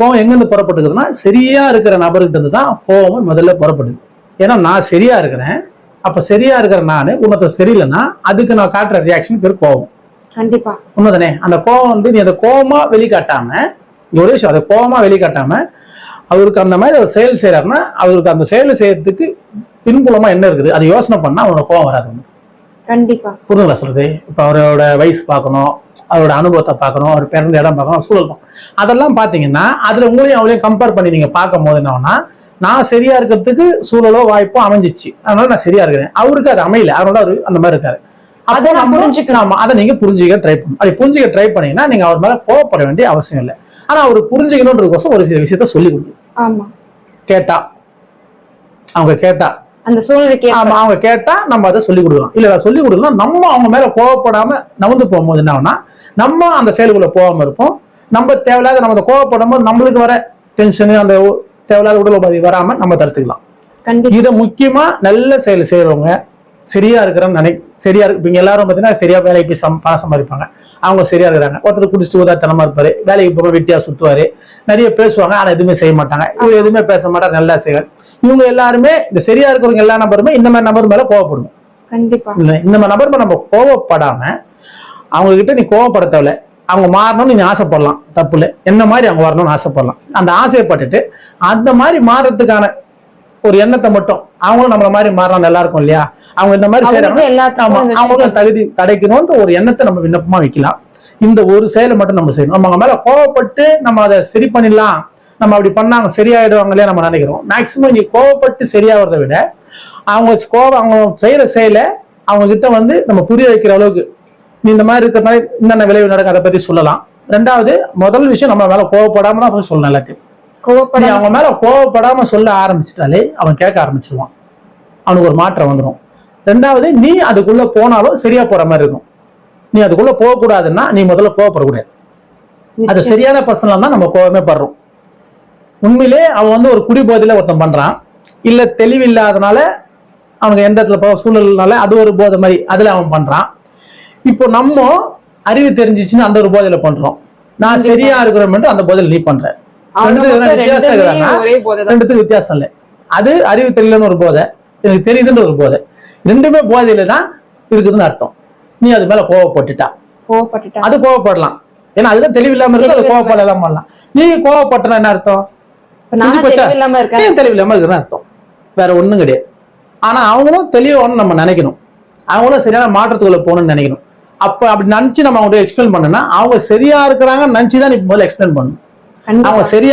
கோவம் எங்கிருந்து புறப்பட்டுக்குதுன்னா சரியா இருக்கிற நபர்கிட்ட இருந்து தான் கோவம் முதல்ல புறப்படுது ஏன்னா நான் சரியா இருக்கிறேன். அப்ப சரியா இருக்கிற நான் உன்னத்தை சரியில்லைன்னா அதுக்கு நான் காட்டுற ரியாக்ஷன் பேர் கோவம். கண்டிப்பா. உண்மைதானே? அந்த கோவம் வந்து நீ அதை கோவமா வெளிக்காட்டாம ஒரு விஷயம் அதை கோவமா வெளிக்காட்டாம அவருக்கு அந்த மாதிரி ஒரு செயல் செய்யறாருன்னா அவருக்கு அந்த செயல் செய்யறதுக்கு பின்புலமா என்ன இருக்குது? அதை யோசனை பண்ணா அவனோட கோவம் வராது. கண்டிப்பா. புரிதுங்களா சொல்றது? இப்போ அவரோட வயசு பார்க்கணும் அவரோட அனுபவத்தை பார்க்கணும் அவர் பிறந்த இடம் பார்க்கணும் சூழல் அதெல்லாம் பார்த்தீங்கன்னா அதுல உங்களையும் அவளையும் கம்பேர் பண்ணி நீங்க பார்க்கும் போது என்னன்னா நான் சரியா இருக்கிறதுக்கு சூழலோ வாய்ப்போ அமைஞ்சிச்சு. அதனால நான் சரியா இருக்கிறேன். அவருக்கு அது அமையல. அதனால அவரு அந்த மாதிரி இருக்காரு. அதை நான். ஆமா அதை நீங்க புரிஞ்சுக்க ட்ரை பண்ணணும். அப்படி புரிஞ்சுக்க ட்ரை பண்ணீங்கன்னா நீங்க அவர் மேல கோவப்பட வேண்டிய அவசியம் இல்லை. ஆனா அவர் புரிஞ்சுக்கணுன்றதுக்கோசம் ஒரு சில விஷயத்த சொல்லி கொடுக்கும். ஆமா. கேட்டா. அவங்க கேட்டா. அந்த சூழ்நிலைக்கு ஆமா அவங்க கேட்டா நம்ம அதை சொல்லி கொடுக்கலாம். இல்ல சொல்லி கொடுக்கலாம் நம்ம அவங்க மேல கோவப்படாம நவுந்து போகும்போது என்ன நம்ம அந்த செயலுக்குள்ள போகாம இருப்போம். நம்ம தேவையில்லாத நம்ம அந்த கோவப்படும் போது நம்மளுக்கு வர டென்ஷனு அந்த தேவையில்லாத உடல் உபாதி வராம நம்ம தடுத்துக்கலாம். கண்டிப்பா. இதை முக்கியமா நல்ல செயல் செய்யறவங்க சரியா இருக்கிறன்னு நினை சரியா இருக்கு இவங்க எல்லாரும் பார்த்தீங்கன்னா சரியா வேலைக்கு போய் சம் பணம் சம்பாதிப்பாங்க. அவங்க சரியா இருக்கிறாங்க. ஒருத்தர் குடிச்சிட்டு உதாத்தனமா இருப்பாரு. வேலைக்கு போக வெட்டியா சுத்துவாரு. நிறைய பேசுவாங்க ஆனா எதுவுமே செய்ய மாட்டாங்க. இவர் எதுவுமே பேச மாட்டார் நல்லா செய்வார். இவங்க எல்லாருமே இந்த சரியா இருக்கிறவங்க எல்லா நபருமே இந்த மாதிரி நபர் மேல கோவப்படுங்க கண்டிப்பா. இந்த மாதிரி நபர் மேல நம்ம கோவப்படாம அவங்க கிட்ட நீ கோவப்பட அவங்க மாறணும்னு நீ ஆசைப்படலாம். தப்பு இல்லை. என்ன மாதிரி அவங்க வரணும்னு ஆசைப்படலாம். அந்த ஆசைப்பட்டுட்டு அந்த மாதிரி மாறதுக்கான ஒரு எண்ணத்தை மட்டும். அவங்களும் நம்மள மாதிரி மாறணும் நல்லா இருக்கும் இல்லையா? அவங்க இந்த மாதிரி செய்யறாங்க அவங்களும் தகுதி கிடைக்கணும்ன்ற ஒரு எண்ணத்தை நம்ம விண்ணப்பமா வைக்கலாம். இந்த ஒரு செயலை மட்டும் நம்ம செய்யணும். நம்ம அவங்க மேல கோவப்பட்டு நம்ம அதை சரி பண்ணிடலாம். நம்ம அப்படி பண்ணாங்க சரியாயிடுவாங்களே நம்ம நினைக்கிறோம். மேக்சிமம் நீ கோவப்பட்டு சரியாகிறத விட அவங்க கோவம் அவங்க செய்யற செயலை அவங்க கிட்ட வந்து நம்ம புரிய வைக்கிற அளவுக்கு நீ இந்த மாதிரி இருக்கிறனால என்னென்ன விளைவு நடக்கும் அதை பத்தி சொல்லலாம். ரெண்டாவது முதல் விஷயம் நம்ம மேல கோவப்படாம தான் போய் சொல்லணும் எல்லாத்தையும். கோவப்பட அவங்க மேல கோவப்படாம சொல்ல ஆரம்பிச்சிட்டாலே அவன் கேட்க ஆரம்பிச்சிருவான். அவனுக்கு ஒரு மாற்றம் வந்துடும் ரெண்டாவது நீ அதுக்குள்ள போனாலும் சரியா போற மாதிரி இருக்கும். நீ அதுக்குள்ள போகக்கூடாதுன்னா நீ முதல்ல கோவப்படக்கூடாது. அது சரியான பர்சனலா தான் நம்ம கோவமே படுறோம். உண்மையிலே அவன் வந்து ஒரு குடிபோதையில ஒருத்தன் பண்றான். இல்ல தெளிவில்லாதனால அவனுக்கு எந்த இடத்துல போக சூழல்னால அது ஒரு போதை மாதிரி அதுல அவன் பண்றான். இப்போ நம்ம அறிவு தெரிஞ்சிச்சுன்னு அந்த ஒரு போதையில பண்றோம். நான் சரியா இருக்கிறோம் அந்த போதையில நீ பண்ற. அவங்க ரெண்டு மொத்தம் வித்தியாசம் ரெண்டுத்துக்கு இல்லை. அது அறிவு தெரியலன்னு ஒரு போதை எனக்கு தெரியுதுன்ற ஒரு போதை. ரெண்டுமே போதையில தான் இருக்குதுன்னு அர்த்தம். நீ அது மேல கோவப்பட்டுட்டா. கோவப்பட்டுட்டா. அது கோவப்படலாம். ஏன்னா அதுதான் தெளிவில்லாம இருக்கு அது கோவப்படலாம் பண்ணலாம் நீ கோவப்பட்டனா என்ன அர்த்தம்? தெளிவில்லாம இருக்குன்னு அர்த்தம். வேற ஒண்ணும் கிடையாது. ஆனா அவங்களும் தெளிவான்னு நம்ம நினைக்கணும். அவங்களும் சரியான மாற்றத்துக்குள்ள போகணும்னு நினைக்கணும். அப்ப அப்படி நினைச்சு நம்ம அவங்க எக்ஸ்பிளைன் பண்ணனா அவங்க சரியா இருக்கிறாங்கன்னு நினைச்சு தான் நீ முதல்ல எக்ஸ்பிளைன் பண்ணணும். அவங்க சரியா